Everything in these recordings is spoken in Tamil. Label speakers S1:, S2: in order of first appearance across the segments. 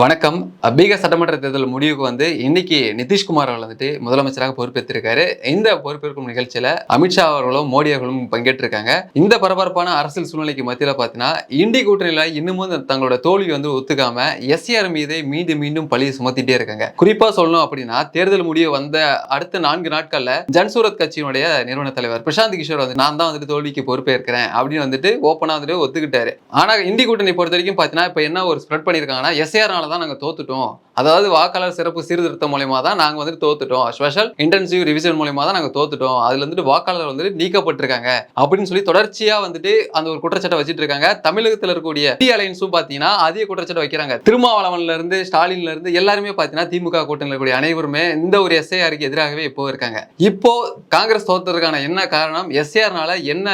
S1: வணக்கம். பீகார் சட்டமன்ற தேர்தல் முடிவுக்கு வந்து இன்னைக்கு நிதிஷ்குமார் அவர்கள் வந்துட்டு முதலமைச்சராக பொறுப்பேற்றிருக்காரு. இந்த பொறுப்பேற்கும் நிகழ்ச்சியில அமித்ஷா அவர்களும் மோடி அவர்களும் பங்கேற்றிருக்காங்க. இந்த பரபரப்பான அரசியல் சூழ்நிலைக்கு மத்தியில் பார்த்தீங்கன்னா இண்டி கூட்டணியில இன்னமும் தங்களோட தோல்வி வந்து ஒத்துக்காம எஸ்ஆர் மீது மீண்டும் மீண்டும் பழியை சுமத்திட்டே இருக்காங்க. குறிப்பா சொல்லணும் அப்படின்னா தேர்தல் முடிவு வந்த அடுத்த நான்கு நாட்கள்ல ஜன்சூரத் கட்சியினுடைய நிறுவன தலைவர் பிரசாந்த் கிஷோர் வந்து நான் தான் வந்துட்டு தோல்விக்கு பொறுப்பேற்கிறேன் அப்படின்னு வந்துட்டு ஓப்பனா வந்துட்டு ஒத்துக்கிட்டாரு. ஆனா இந்தி கூட்டணி பொறுத்த வரைக்கும் பாத்தீங்கன்னா இப்ப என்ன ஒரு ஸ்ப்ரெட் பண்ணிருக்காங்கன்னா எஸ்ஆர் தான் நாங்கள் தோத்துட்டோம். அதாவது வாக்காளர் சிறப்பு சீர்திருத்தம் மூலயமா தான் நாங்க வந்துட்டு தோத்துட்டோம். ஸ்பெஷல் இன்டென்சிவ் ரிவிஷன் மூலயமா தான் நாங்க தோத்துட்டோம். அதுல வந்துட்டு வாக்காளர் வந்துட்டு நீக்கப்பட்டிருக்காங்க. அப்படின்னு சொல்லி தொடர்ச்சியா வந்துட்டு அந்த ஒரு குற்றச்சாட்டை வச்சுட்டு இருக்காங்க தமிழகத்துல இருக்கக்கூடிய டி அலையன்ஸும் பாத்தீங்கன்னா அதிக குற்றச்சாட்டை வைக்கிறாங்க. திருமாவளவன்ல இருந்து ஸ்டாலின்ல இருந்து எல்லாருமே பாத்தீங்கன்னா திமுக கூட்டணியில் இருக்கக்கூடிய அனைவருமே இந்த ஒரு எஸ்ஐஆருக்கு எதிராகவே இப்போ இருக்காங்க. இப்போ காங்கிரஸ் தோத்ததுக்கான என்ன காரணம்? எஸ்ஏஆர்னால என்ன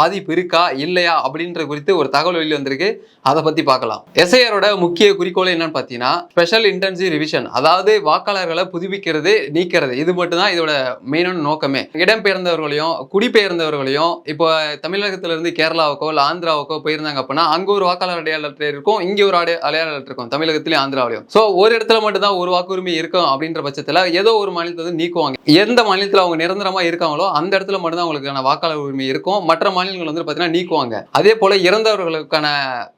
S1: பாதிப்பு இருக்கா? இல்லையா? அப்படின்ற குறித்து ஒரு தகவல் வெளியே வந்திருக்கு அதை பத்தி பார்க்கலாம். எஸ்ஐஆரோட முக்கிய குறிக்கோள் என்னன்னு பார்த்தீங்கன்னா ஸ்பெஷல் இன்டென்சி ரிவிஷன் அதாவது வாக்காளர்களை புதுப்பிக்கிறது நீக்கிறது. இது மட்டும்தான் இதோட மெயினான நோக்கமே. இடம்பெயர்ந்தவர்களையும் குடிபெயர்ந்தவர்களையும் இப்போ தமிழகத்திலிருந்து கேரளாவுக்கோ இல்லை ஆந்திராவுக்கோ போயிருந்தாங்க அப்படின்னா அங்கே ஒரு வாக்காளர் அடையாளத்தில் இருக்கும் இங்கே ஒரு அடைய அடையாளத்தில் இருக்கும் தமிழகத்திலையும் ஆந்திராவிலையும். ஸோ ஒரு இடத்துல மட்டும் தான் ஒரு வாக்குரிமை இருக்கும் அப்படின்ற பட்சத்தில் ஏதோ ஒரு மாநிலத்தை வந்து நீக்குவாங்க. எந்த மாநிலத்தில் அவங்க நிரந்தரமாக இருக்காங்களோ அந்த இடத்துல மட்டும்தான் அவங்களுக்கான வாக்காளர் உரிமை இருக்கும். மற்ற மாநிலங்கள் வந்து பார்த்தீங்கன்னா நீக்குவாங்க. அதே போல் இறந்தவர்களுக்கான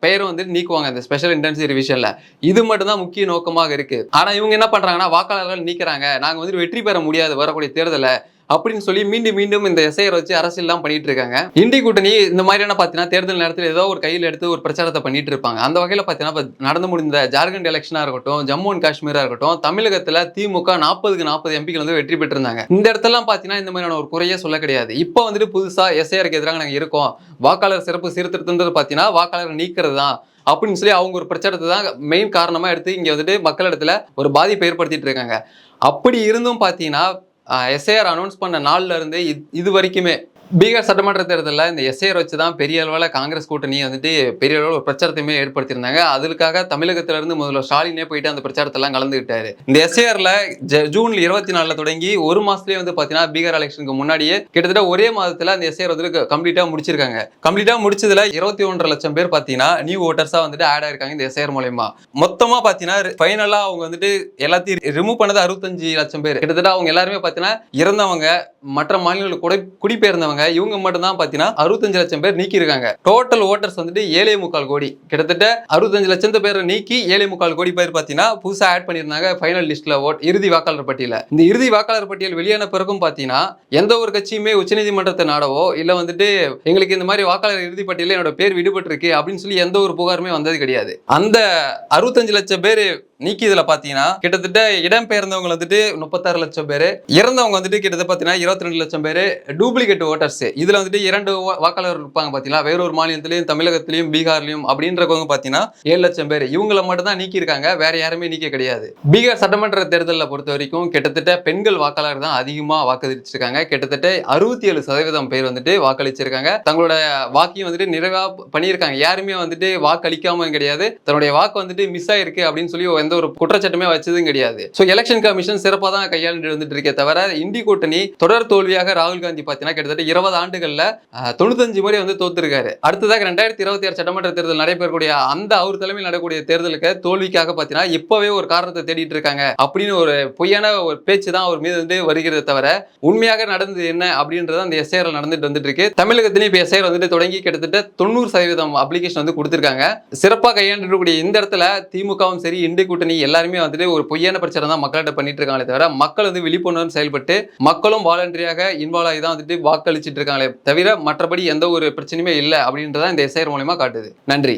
S1: பெயரும் வந்து நீக்குவாங்க இந்த ஸ்பெஷல் இன்டென்சி ரிவிஷனில் இது மட்டும்தான் முக்கிய நோக்கமாக இருக்கு. ஆனா இவங்க என்ன பண்றாங்கன்னா வாக்காளர்கள் நீக்கிறாங்க. நாங்க வந்து வெற்றி பெற முடியாது வரக்கூடிய தேர்தலை அப்படின்னு சொல்லி மீண்டும் மீண்டும் இந்த எஸ்ஐஆர் வச்சு அரசியல்லாம் பண்ணிட்டு இருக்காங்க. இந்தி கூட்டணி இந்த மாதிரியான பார்த்தீங்கன்னா தேர்தல் நேரத்தில் ஏதோ ஒரு கையில் எடுத்து ஒரு பிரச்சாரத்தை பண்ணிட்டு இருப்பாங்க. அந்த வகையில் பார்த்தீங்கன்னா நடந்து முடிந்த ஜார்க்கண்ட் எலெக்ஷனாக இருக்கட்டும் ஜம்மு அண்ட் காஷ்மீராக இருக்கட்டும் தமிழகத்தில் திமுக நாற்பதுக்கு நாற்பது எம்பிக்கள் வந்து வெற்றி பெற்றிருந்தாங்க. இந்த இடத்தெல்லாம் பார்த்தீங்கன்னா இந்த மாதிரியான ஒரு குறையே சொல்ல கிடையாது. இப்போ வந்துட்டு புதுசாக எஸ்ஐஆருக்கு எதிராக நாங்கள் இருக்கோம். வாக்காளர் சிறப்பு சீர்திருத்தன்றது பார்த்தீங்கன்னா வாக்காளர் நீக்கிறது தான் அப்படின்னு சொல்லி அவங்க ஒரு பிரச்சாரத்தை தான் மெயின் காரணமாக எடுத்து இங்கே வந்துட்டு மக்களிடத்துல ஒரு பாதிப்பை ஏற்படுத்திட்டு இருக்காங்க. அப்படி இருந்தும் பார்த்தீங்கன்னா எஸ்ஐஆர் அனௌன்ஸ் பண்ண நாள்ல இருந்து இது- இது வரைக்குமே பீகார் சட்டமன்ற தேர்தலில் இந்த எஸ்ஐஆர் வச்சு தான் பெரிய அளவில் காங்கிரஸ் கூட்டணி வந்துட்டு பெரிய அளவில் ஒரு பிரச்சாரத்தையுமே ஏற்படுத்தியிருந்தாங்க. அதுக்காக தமிழகத்திலிருந்து முதல்ல ஸ்டாலினே போயிட்டு அந்த பிரச்சாரத்தெல்லாம் கலந்துக்கிட்டாரு இந்த எஸ்ஐஆரில் ஜூன் இருபத்தி நாலில் தொடங்கி ஒரு மாதத்துலேயே வந்து பார்த்தீங்கன்னா பீகார் எலெக்ஷனுக்கு முன்னாடியே கிட்டத்தட்ட ஒரே மாதத்தில் அந்த எஸ்ஐஆர் வந்து கம்ப்ளீட்டாக முடிச்சிருக்காங்க. கம்ப்ளீட்டாக முடிச்சதுல இருபத்தி ஒன்றரை லட்சம் பேர் பார்த்தீங்கன்னா நியூ ஓட்டர்ஸாக வந்துட்டு ஆட் ஆயிருக்காங்க இந்த எஸ்ஐஆர் மூலயமா. மொத்தமாக பார்த்தீங்கன்னா ஃபைனலாக அவங்க வந்துட்டு எல்லாத்தையும் ரிமூவ் பண்ணது அறுபத்தஞ்சு லட்சம் பேர். கிட்டத்தட்ட அவங்க எல்லாருமே பார்த்தீங்கன்னா இறந்தவங்க மற்ற மாநிலங்களுக்கு கூட குடிபெயர்ந்தவங்க இவங்க மட்டும் தான் பாத்தீங்கன்னா அறுபத்தஞ்சு லட்சம் பேர் நீக்கி இருக்காங்க டோட்டல் ஓட்டர்ஸ் வந்துட்டு ஏழே முக்கால் கோடி. கிட்டத்தட்ட அறுபத்தஞ்சு லட்சத்து பேர் நீக்கி ஏழே முக்கால் கோடி பேர் பாத்தீங்கன்னா புதுசா ஆட் பண்ணியிருந்தாங்க ஃபைனல் லிஸ்ட்ல ஓட் இறுதி வாக்காளர் பட்டியல. இந்த இறுதி வாக்காளர் பட்டியல் வெளியான பிறகும் பாத்தீங்கன்னா எந்த ஒரு கட்சியுமே உச்சநீதிமன்றத்தை நாடவோ இல்ல வந்துட்டு எங்களுக்கு இந்த மாதிரி வாக்காளர் இறுதி பட்டியல என்னோட பேர் விடுபட்டிருக்கு அப்படின்னு சொல்லி எந்த ஒரு புகாருமே வந்தது கிடையாது. அந்த அறுபத்தஞ்சு லட்சம் பேர் நீக்கியதுல பாத்தீங்கன்னா கிட்டத்தட்ட இடம்பெயர்ந்தவங்க வந்துட்டு முப்பத்தாறு லட்சம் பேர் இறந்தவங்க வந்துட்டு கிட்டத்தட்ட பாத்தீங்கன்னா இருபத்தி ரெண்டு லட்சம் பேர் டூப்ளிகேட் ஓட்டர்ஸ் இதுல வந்துட்டு இரண்டு வாக்காளர் இருப்பாங்க பாத்தீங்கன்னா வேற ஒரு மாநிலத்திலயும் தமிழகத்திலயும் பீகார்லயும் அப்படின்றவங்க பாத்தீங்கன்னா ஏழு லட்சம் பேர். இவங்களை மட்டும் தான் நீக்கி இருக்காங்க வேற யாருமே நீக்க கிடையாது. பீகார் சட்டமன்ற தேர்தலில் பொறுத்த வரைக்கும் கிட்டத்தட்ட பெண்கள் வாக்காளர் தான் அதிகமா வாக்களிச்சிருக்காங்க. கிட்டத்தட்ட அறுபத்தி ஏழு சதவீதம் பேர் வந்துட்டு வாக்களிச்சிருக்காங்க. தங்களோட வாக்கையும் வந்துட்டு நிறைவா பண்ணியிருக்காங்க. யாருமே வந்துட்டு வாக்களிக்காம கிடையாது. தன்னுடைய வாக்கு வந்துட்டு மிஸ் ஆயிருக்கு அப்படின்னு சொல்லி எந்த ஒரு குற்றச்சாட்டுமே வச்சதும் கிடையாது. ஸோ எலெக்ஷன் கமிஷன் சிறப்பாக தான் கையாண்டு வந்துட்டு இருக்கே தவிர இந்தி கூட்டணி தொடர் தோல்வியாக ராகுல் காந்தி பார்த்தீங்கன்னா கிட்டத்தட்ட இருபது ஆண்டுகளில் தொண்ணூத்தஞ்சு முறை வந்து தோத்துருக்காரு. அடுத்ததாக ரெண்டாயிரத்தி இருபத்தி ஆறு சட்டமன்ற தேர்தல் நடைபெறக்கூடிய அந்த அவர் தலைமையில் நடக்கக்கூடிய தேர்தலுக்கு தோல்விக்காக பார்த்தீங்கன்னா இப்போவே ஒரு காரணத்தை தேடிட்டு இருக்காங்க அப்படின்னு ஒரு பொய்யான ஒரு பேச்சு தான் அவர் மீது வந்து வருகிறத தவிர உண்மையாக நடந்தது என்ன அப்படின்றது அந்த எஸ்ஐஆர் நடந்துட்டு வந்துட்டு இருக்கு தமிழகத்திலையும் இப்போ எஸ்ஐஆர் வந்துட்டு தொடங்கி கிட்டத்தட்ட தொண்ணூறு சதவீதம் அப்ளிகேஷன் வந்து கொடுத்துருக்காங்க. சிறப்பாக கையாண்டுக்கூடிய இந்த இடத்துல திமுகவும் சரி இண்டி கூட்டணி எல்லாருமே வந்துட்டு ஒரு பொய்யான பிரச்சனை தான் மக்கள்கிட்ட பண்ணிட்டு இருக்காங்களே தவிர மக்கள் வந்து விழிப்புணர்வு செயல்பட்டு மக்களும் வாலண்டரியாக இன்வால்வ் ஆகி தான் வந்துட்டு வாக்களிச்சிட்டு இருக்காங்களே தவிர மற்றபடி எந்த ஒரு பிரச்சனையுமே இல்லை அப்படின்றத இந்த எஸ்ஐஆர் மூலயமா காட்டுது. நன்றி.